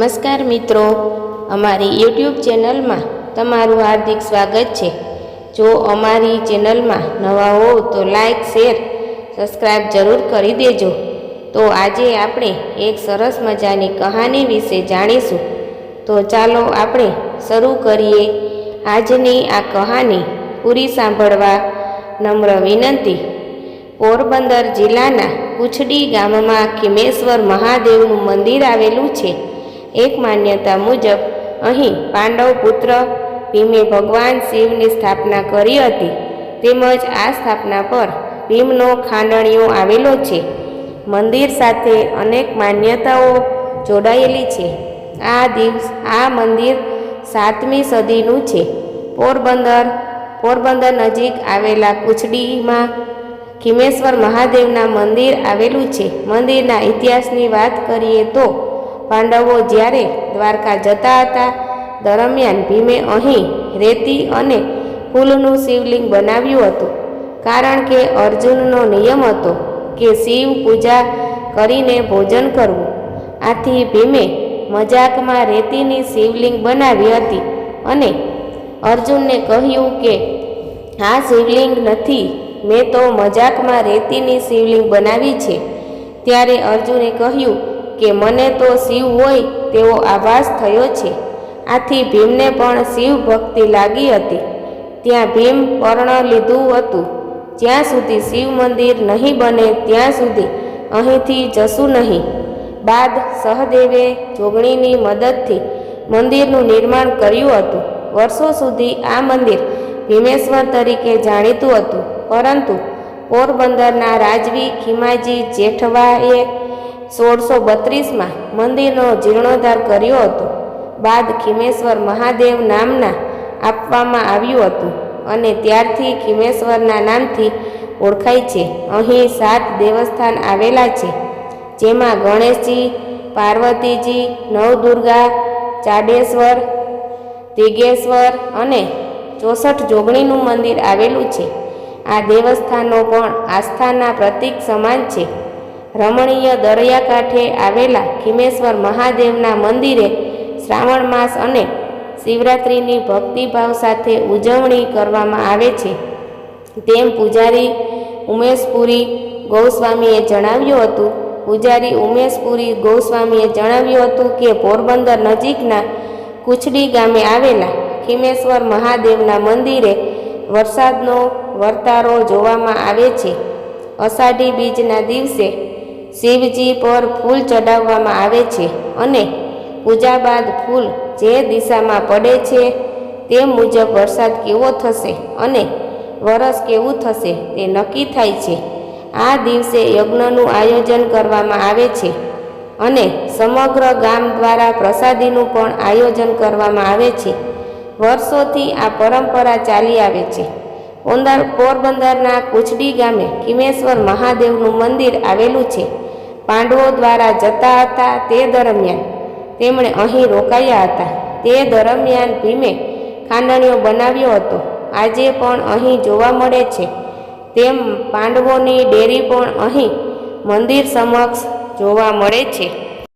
નમસ્કાર મિત્રો. અમારી યુટ્યુબ ચેનલમાં તમારું હાર્દિક સ્વાગત છે. જો અમારી ચેનલમાં નવા હો તો લાઈક, શેર સબસ્ક્રાઈબ જરૂર કરી દેજો. તો આજે આપણે એક સરસ મજાની કહાની વિશે જાણીશું. તો ચાલો આપણે શરૂ કરીએ. આજની આ કહાની પૂરી સાંભળવા નમ્ર વિનંતી. પોરબંદર જિલ્લાના કુછડી ગામમાં ખીમેશ્વર મહાદેવનું મંદિર આવેલું છે. એક માન્યતા મુજબ અહીં પાંડવ પુત્ર ભીમે ભગવાન શિવની સ્થાપના કરી હતી. તેમજ આ સ્થાપના પર ભીમનો ખાંડણીઓ આવેલો છે. મંદિર સાથે અનેક માન્યતાઓ જોડાયેલી છે. આ દિવસ, આ મંદિર સાતમી સદીનું છે. પોરબંદર પોરબંદર નજીક આવેલા કુચડીમાં ખીમેશ્વર મહાદેવના મંદિર આવેલું છે. મંદિરના ઇતિહાસની વાત કરીએ તો પાંડવો જ્યારે દ્વારકા જતા હતા, દરમિયાન ભીમે અહીં રેતી અને ફૂલનું શિવલિંગ બનાવ્યું હતું. કારણ કે અર્જુનનો નિયમ હતો કે શિવ પૂજા કરીને ભોજન કરવું. આથી ભીમે મજાકમાં રેતીની શિવલિંગ બનાવી હતી અને અર્જુનને કહ્યું કે, આ શિવલિંગ નથી, મેં તો મજાકમાં રેતીની શિવલિંગ બનાવી છે. ત્યારે અર્જુને કહ્યું કે મને તો શિવ હોય તેવો આભાસ થયો છે. આથી ભીમને પણ શિવ ભક્તિ લાગી હતી. ત્યાં ભીમ પર્ણ લીધું હતું. જ્યાં સુધી શિવ મંદિર નહીં બને ત્યાં સુધી અહીંથી જશું નહીં. બાદ સહદેવે જોગણીની મદદથી મંદિરનું નિર્માણ કર્યું હતું. વર્ષો સુધી આ મંદિર ભીમેશ્વર તરીકે જાણીતું હતું. પરંતુ પોરબંદરના રાજવી ખીમાજી જેઠવાએ સોળસો બત્રીસમાં મંદિરનો જીર્ણોદ્ધાર કર્યો હતો. બાદ ખીમેશ્વર મહાદેવ નામના આપવામાં આવ્યું હતું અને ત્યારથી ખીમેશ્વરના નામથી ઓળખાય છે. અહીં સાત દેવસ્થાન આવેલા છે, જેમાં ગણેશજી, પાર્વતીજી, નવદુર્ગા, ચાડેશ્વર દિગેશ્વર અને ચોસઠ જોગણીનું મંદિર આવેલું છે. આ દેવસ્થાનો પણ આસ્થાના પ્રતીક સમાન છે. રમણીય દરિયાકાંઠે આવેલા ખીમેશ્વર મહાદેવના મંદિરે શ્રાવણ માસ અને શિવરાત્રિની ભક્તિભાવ સાથે ઉજવણી કરવામાં આવે છે. તેમ પૂજારી ઉમેશપુરી ગૌસ્વામીએ જણાવ્યું હતું. પૂજારી ઉમેશપુરી ગૌસ્વામીએ જણાવ્યું હતું કે પોરબંદર નજીકના કુછડી ગામે આવેલા ખીમેશ્વર મહાદેવના મંદિરે વરસાદનો વર્તારો જોવામાં આવે છે. અષાઢી બીજના દિવસે શિવજી પર ફૂલ ચડાવવામાં આવે છે અને પૂજા બાદ ફૂલ જે દિશામાં પડે છે તે મુજબ વરસાદ કેવો થશે અને વરસ કેવું થશે તે નક્કી થાય છે. આ દિવસે યજ્ઞનું આયોજન કરવામાં આવે છે અને સમગ્ર ગામ દ્વારા પ્રસાદીનું પણ આયોજન કરવામાં આવે છે. વર્ષોથી આ પરંપરા ચાલી આવે છે. પોંદર પોરબંદરના કુચડી ગામે કિમેશ્વર મહાદેવનું મંદિર આવેલું છે. પાંડવો દ્વારા જતા હતા તે દરમિયાન. તેમણે અહીં રોકાયા હતા. તે દરમિયાન ભીમે ખાંડણીઓ બનાવ્યો હતો. આજે પણ અહીં જોવા મળે છે. તેમ પાંડવોની ડેરી પણ અહીં મંદિર સમક્ષ જોવા મળે છે.